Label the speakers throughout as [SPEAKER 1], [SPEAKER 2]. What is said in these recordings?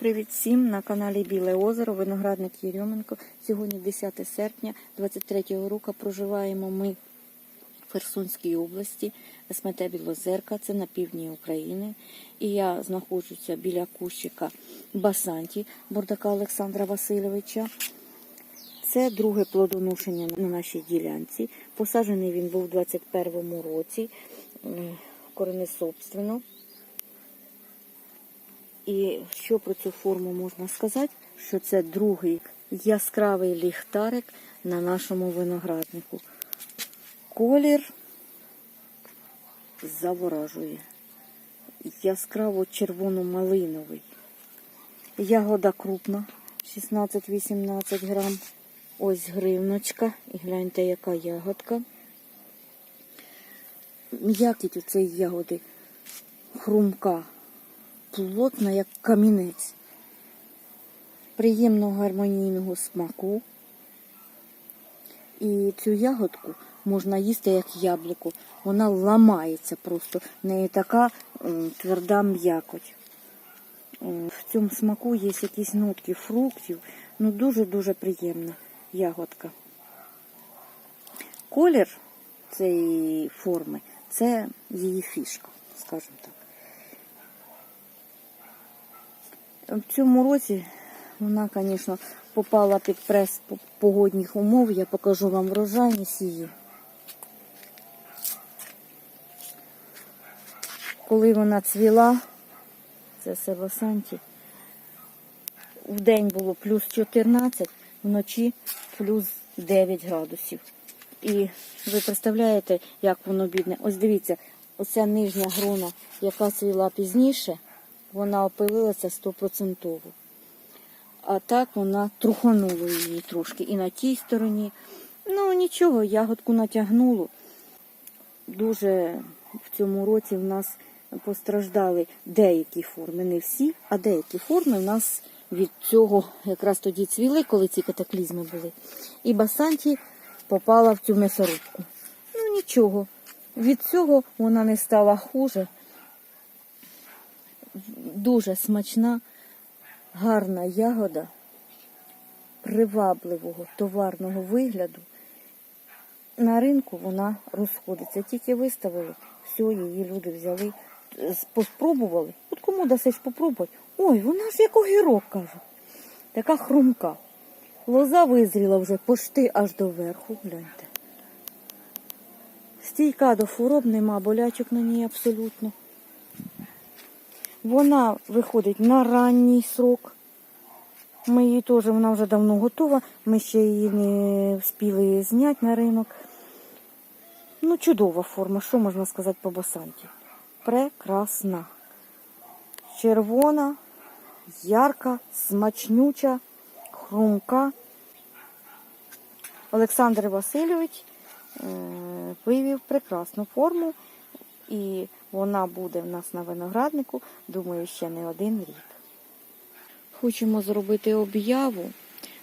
[SPEAKER 1] Привіт всім на каналі Біле озеро, виноградник Єрьоменко. Сьогодні 10 серпня 23-го року проживаємо ми в Херсонській області, СМТ Білозерка, це на півдні України. І я знаходжуся біля кущика Басанті Бордака Олександра Васильовича. Це друге плодоношення на нашій ділянці. Посаджений він був у 21-му році, коренесобственно. І що про цю форму можна сказати? Що це другий яскравий ліхтарик на нашому винограднику. Колір заворажує. Яскраво червоно-малиновий. Ягода крупна, 16-18 грам. Ось гривночка. І гляньте, яка ягодка. М'якість у цієї ягоди хрумка плотна, як камінець, приємного гармонійного смаку. І цю ягодку можна їсти як яблуко. Вона ламається просто. В неї така тверда м'якоть. В цьому смаку є якісь нотки фруктів. Ну дуже-дуже приємна ягодка. Колір цієї форми це її фішка, скажімо так. В цьому році вона, звісно, попала під прес погодних умов. Я покажу вам врожайність її. Коли вона цвіла, це село Санті, в день було плюс 14, вночі плюс 9 градусів. І ви представляєте, як воно бідне? Ось дивіться, оця нижня грона, яка цвіла пізніше, вона опилилася стопроцентово. А так вона труханула її трошки і на тій стороні. Ну нічого, ягодку натягнуло. Дуже в цьому році в нас постраждали деякі форми, не всі, а деякі форми в нас від цього якраз тоді цвіли, коли ці катаклізми були. І Басанті попала в цю м'ясорубку. Ну нічого, від цього вона не стала хуже. Дуже смачна, гарна ягода, привабливого товарного вигляду. На ринку вона розходиться. Тільки виставили, все, її люди взяли, поспробували. От кому дасиш попробувати? Ой, вона ж як огірок, кажуть. Така хрумка. Лоза визріла вже пошти аж до верху, гляньте. Стійка до хвороб, нема болячок на ній абсолютно. Вона виходить на ранній срок. Ми її теж, вона вже давно готова. Ми ще її не встигли зняти на ринок. Ну, чудова форма, що можна сказати по басанті? Прекрасна. Червона, ярка, смачнюча, хрумка. Олександр Васильович е, вивів прекрасну форму, і вона буде в нас на винограднику, думаю, ще не один рік. Хочемо зробити об'яву.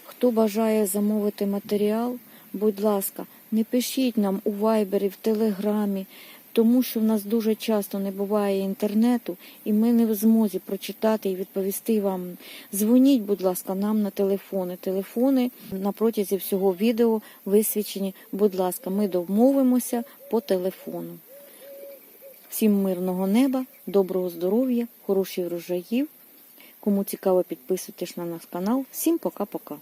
[SPEAKER 1] Хто бажає замовити матеріал, будь ласка, не пишіть нам у вайбері, в телеграмі, тому що в нас дуже часто не буває інтернету, і ми не в змозі прочитати і відповісти вам. Дзвоніть, будь ласка, нам на телефони. Телефони на протязі всього відео висвічені. Будь ласка, ми домовимося по телефону. Всім мирного неба, доброго здоров'я, хороших врожаїв. Кому цікаво, підписуйтесь на наш канал. Всім пока-пока.